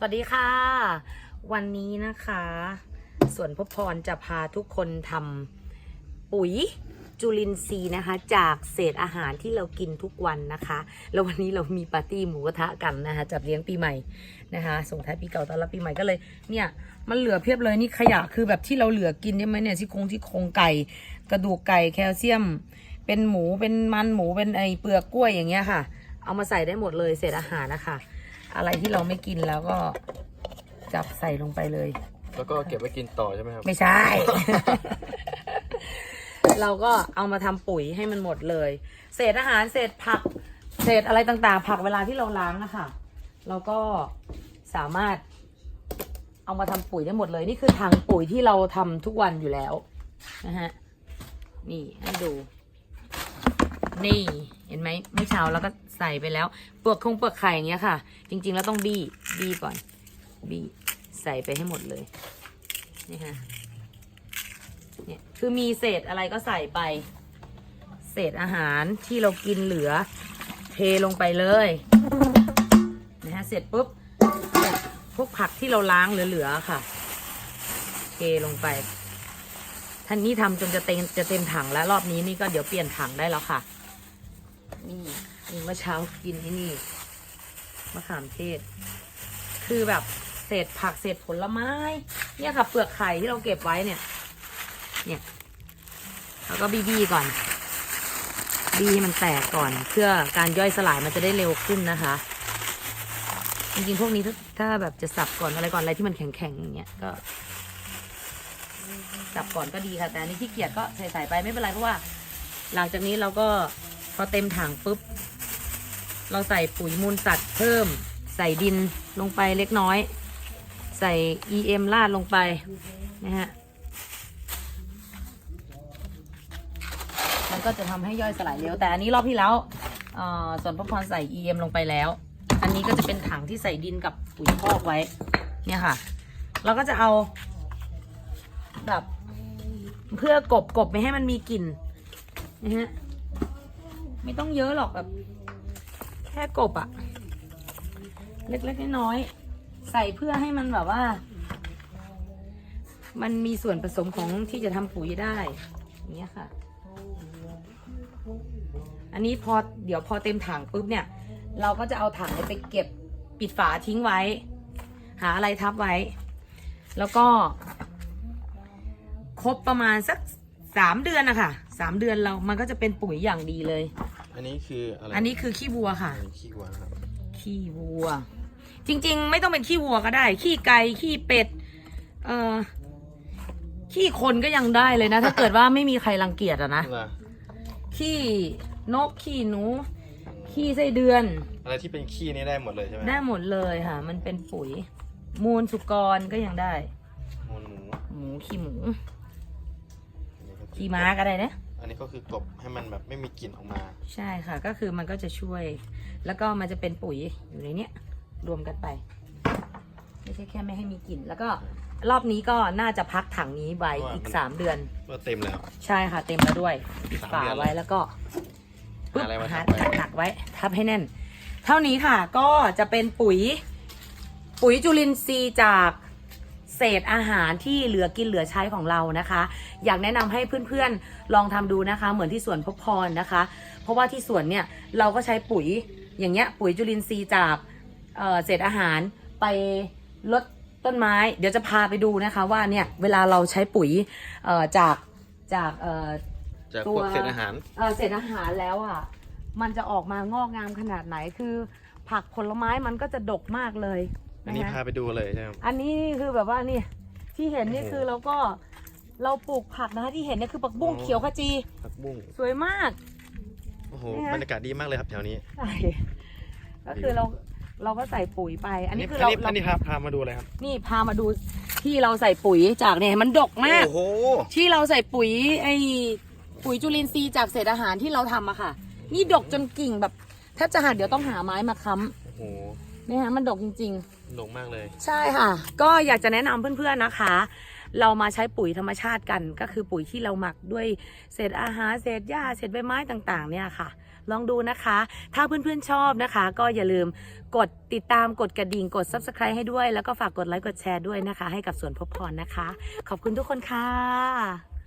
สวัสดีค่ะ วันนี้นะคะสวนพบพรจะพาทุกคนทำปุ๋ยจุลินทรีย์นะคะ จากเศษอาหารที่เรากินทุกวันนะคะ แล้ววันนี้เรามีปาร์ตี้หมูกระทะกันนะคะจัดเลี้ยงปีใหม่นะคะ ส่งท้ายปีเก่าต้อนรับปีใหม่ก็เลย เนี่ยมันเหลือเพียบเลยนี่ขยะคือแบบที่เราเหลือกินใช่ไหมเนี่ยที่โครงที่โครงไก่ กระดูกไก่แคลเซียม เป็นหมูเป็นมันหมูเป็นไอเปลือกกล้วยอย่างเงี้ยค่ะ เอามาใส่ได้หมดเลยเศษอาหารนะคะ อะไรที่เราไม่กินแล้วก็จับใส่ลงไปเลย แล้วก็เก็บไว้กินต่อใช่ไหมครับ ไม่ใช่ เราก็เอามาทำปุ๋ยให้มันหมดเลย เศษอาหารเศษผัก เศษอะไรต่างๆ ผักเวลาที่เราล้างนะคะเราก็สามารถเอามาทำปุ๋ยได้หมดเลย นี่คือถังปุ๋ยที่เราทำทุกวันอยู่แล้วนะฮะนี่ให้ดู นี่เห็นไหมเมื่อเช้าเราก็ใส่ไปแล้วเปลือกคงเปลือกไข่อย่างเงี้ยค่ะ จริง ๆ แล้วต้องบี้บี้ก่อน บี้ใส่ไปให้หมดเลยนี่ค่ะเนี่ยคือมีเศษอะไรก็ใส่ไป เศษอาหารที่เรากินเหลือ เทลงไปเลยนะฮะเสร็จปุ๊บพวกผักที่เราล้างเหลือๆค่ะ เทลงไป ท่านนี้ทำจนจะเต็มจะเต็มถังแล้วรอบนี้นี่ก็เดี๋ยวเปลี่ยนถังได้แล้วค่ะ นี่นี่เมื่อเช้ากินไอ้นี่มะขามเทศ คือแบบเศษผักเศษผลไม้ เนี่ยค่ะเปลือกไข่ที่เราเก็บไว้เนี่ย เนี่ยแล้วก็บีบีก่อน บีให้มันแตกก่อน เพื่อการย่อยสลายมันจะได้เร็วขึ้นนะคะ จริงๆพวกนี้ถ้าถ้าแบบจะสับก่อนอะไรก่อนอะไรที่มันแข็งๆอย่างเงี้ยก็สับก่อนก็ดีค่ะ แต่อันนี้ที่เกียจก็ใส่ใส่ไปไม่เป็นไรเพราะว่า หลังจากนี้เราก็ พอเต็มถังปุ๊บ เราใส่ปุ๋ยมูลสัตว์เพิ่ม ใส่ดินลงไปเล็กน้อย ใส่ EM ลาดลงไปนะฮะมันก็จะทำให้ย่อยสลายเร็วแต่อันนี้รอบที่แล้วส่วนพระพรใส่ EM ลงไปแล้ว อันนี้ก็จะเป็นถังที่ใส่ดินกับปุ๋ยคอกไว้ เนี่ยค่ะ เราก็จะเอาแบบเพื่อกบกบไม่ให้มันมีกลิ่นนะฮะ ไม่ต้องเยอะหรอกแบบ แค่กบอะเล็กๆน้อยๆใส่เพื่อให้มันแบบว่า มันมีส่วนผสมของที่จะทำปุ๋ยได้อย่างเงี้ยค่ะ อันนี้พอเดี๋ยวพอเต็มถังปุ๊บเนี่ย เราก็จะเอาถังไปเก็บปิดฝาทิ้งไว้ หาอะไรทับไว้ แล้วก็ ครบประมาณสักสามเดือนนะคะสามเดือนเรามันก็จะเป็นปุ๋ยอย่างดีเลย อันนี้คืออะไรอันนี้คือขี้วัวค่ะ อันนี้ขี้วัวนะครับ ขี้วัว จริง ๆ ไม่ต้องเป็นขี้วัวก็ได้ ขี้ไก่ขี้เป็ด เอ่อขี้คนก็ยังได้เลยนะ ถ้าเกิดว่าไม่มีใครรังเกียจอะนะอะไรขี้นกขี้หนู ขี้ไส้เดือน อะไรที่เป็นขี้นี่ได้หมดเลยใช่ไหมได้หมดเลยค่ะ มันเป็นปุ๋ย มูลสุกรก็ยังได้ มูลหมู หมูขี้หมูอันนี้ก็คือขี้ม้าก็ได้นะ อันนี้ก็คือกบให้มันแบบไม่มีกลิ่นออกมา ใช่ค่ะ ก็คือมันก็จะช่วย แล้วก็มันจะเป็นปุ๋ยอยู่ในเนี้ยรวมกันไป ไม่ใช่แค่ไม่ให้มีกลิ่น แล้วก็รอบนี้ก็น่าจะพักถังนี้ไว้อีกสามเดือน ก็เต็มแล้ว ใช่ค่ะเต็มแล้วด้วยปิดฝาสามเดือนไว้แล้วก็หาอะไรมาหาทับไว้ หนักไว้ ทับให้แน่น เท่านี้ค่ะก็จะเป็นปุ๋ย ปุ๋ยจุลินทรีย์จาก เศษอาหารที่เหลือกินเหลือใช้ของเรานะคะ อยากแนะนำให้เพื่อนๆลองทำดูนะคะ เหมือนที่สวนพบพรนะคะ เพราะว่าที่สวนเนี่ยเราก็ใช้ปุ๋ยอย่างเงี้ยปุ๋ยจุลินทรีย์จากเอ่อเศษอาหารไปลดต้นไม้ เดี๋ยวจะพาไปดูนะคะว่าเนี่ยเวลาเราใช้ปุ๋ยเอ่อจากจากเอ่อจากตัพววกเศษอาหารเอ่อเศษอาหารแล้วอะมันจะออกมางอกงามขนาดไหนคือ ผักผลไม้มันก็จะดกมากเลย อันนี้ะพาคะไปดูเลยใช่ไหมครับอันนี้นี่คือแบบว่านี่ที่เห็นนี่โอ้โหคือเราก็เราปลูกผักนะคะที่เห็นเนี่ยคือผักบุ้งโอ้เขียวขจี ผักบุ้งสวยมาก โอ้โหเนี่ยบรรยากาศดีมากเลยครับแถวนี้ใช่ก็คือเราเราก็ใส่ปุ๋ยไป อันนี้คืออัเรานนี้เราอันนี้พาพามาดูอะไรครับนี่พามาดูที่เราใส่ปุ๋ยจากเนี่ยมันดกมาก โอ้โหที่เราใส่ปุ๋ยไอ้ปุ๋ยจุลินทรีย์จากเศษอาหารที่เราทำอะค่ะ นี่ดกจนกิ่งแบบแทบจะหักเดี๋ยวต้องหาไม้มาค้โอ้โหำ เนี่ยฮะมันดกจริงหลงมากเลยๆใช่ค่ะ ก็อยากจะแนะนำเพื่อนๆนะคะ เรามาใช้ปุ๋ยธรรมชาติกันก็คือปุ๋ยที่เราหมักด้วยเศษอาหารเศษหญ้าเศษใบไม้ต่างๆ เนี่ยค่ะ ลองดูนะคะ ถ้าเพื่อนๆชอบนะคะ ก็อย่าลืมกดติดตามกดกระดิ่งกด subscribe ให้ด้วย แล้วก็ฝากกดไลค์กดแชร์ด้วยนะคะ ให้กับสวนพบพรนะคะ ขอบคุณทุกคนค่ะ